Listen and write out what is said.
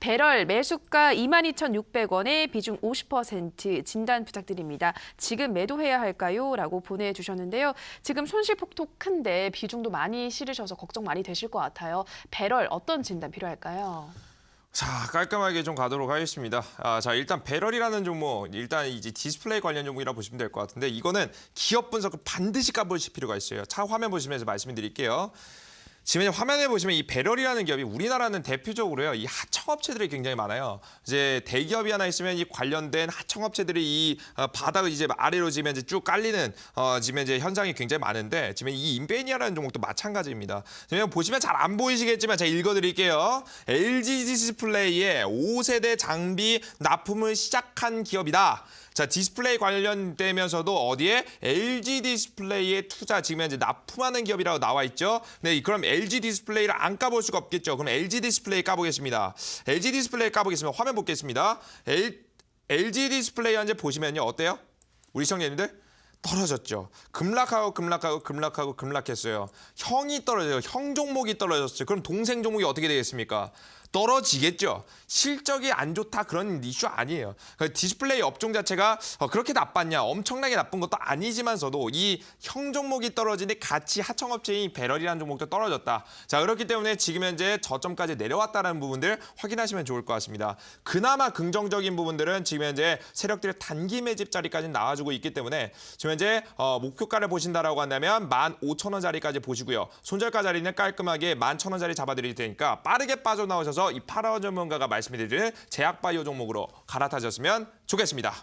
배럴 매수가 22,600원에 비중 50% 진단 부탁드립니다. 지금 매도해야 할까요? 라고 보내주셨는데요. 지금 손실폭도 큰데 비중도 많이 실으셔서 걱정 많이 되실 것 같아요. 배럴 어떤 진단 필요할까요? 자 깔끔하게 좀 가도록 하겠습니다. 아, 자 일단 배럴이라는 종목 일단 이제 디스플레이 관련 종목이라 보시면 될 것 같은데 이거는 기업 분석을 반드시 까보실 필요가 있어요. 차 화면 보시면서 말씀드릴게요. 지금 화면에 보시면 이 배럴이라는 기업이 우리나라는 대표적으로요 이 하청업체들이 굉장히 많아요. 이제 대기업이 하나 있으면 이 관련된 하청업체들이 이 어, 바닥을 이제 아래로 지면 이제 쭉 깔리는 어, 지금 이제 현상이 굉장히 많은데 지금 이 인베니아라는 종목도 마찬가지입니다. 지금 보시면 잘 안 보이시겠지만 제가 읽어드릴게요. LG 디스플레이의 5세대 장비 납품을 시작한 기업이다. 자 디스플레이 관련되면서도 어디에 LG 디스플레이에 투자 지금 현재 납품하는 기업이라고 나와 있죠. 네, 그럼 LG 디스플레이를 안 까볼 수가 없겠죠. 그럼 LG 디스플레이 까보겠습니다. LG 디스플레이 까보겠습니다. 화면 보겠습니다. L, LG 디스플레이 현재 보시면요 어때요? 우리 시청자님들 떨어졌죠. 급락하고 급락하고 급락하고 급락했어요. 형이 떨어져요. 형 종목이 떨어졌어요. 그럼 동생 종목이 어떻게 되겠습니까? 떨어지겠죠. 실적이 안 좋다 그런 이슈 아니에요. 그 디스플레이 업종 자체가 어, 그렇게 나빴냐 엄청나게 나쁜 것도 아니지만서도 이 형 종목이 떨어지는데 같이 하청업체인 배럴이라는 종목도 떨어졌다. 자 그렇기 때문에 지금 현재 저점까지 내려왔다는 부분들 확인하시면 좋을 것 같습니다. 그나마 긍정적인 부분들은 지금 현재 세력들의 단기 매집 자리까지 나와주고 있기 때문에 지금 현재 어, 목표가를 보신다라고 한다면 15,000원짜리까지 보시고요. 손절가 자리는 깔끔하게 11,000원짜리 잡아드릴 테니까 빠르게 빠져나오셔서 이 파라오 전문가가 말씀드리는 제약바이오 종목으로 갈아타셨으면 좋겠습니다.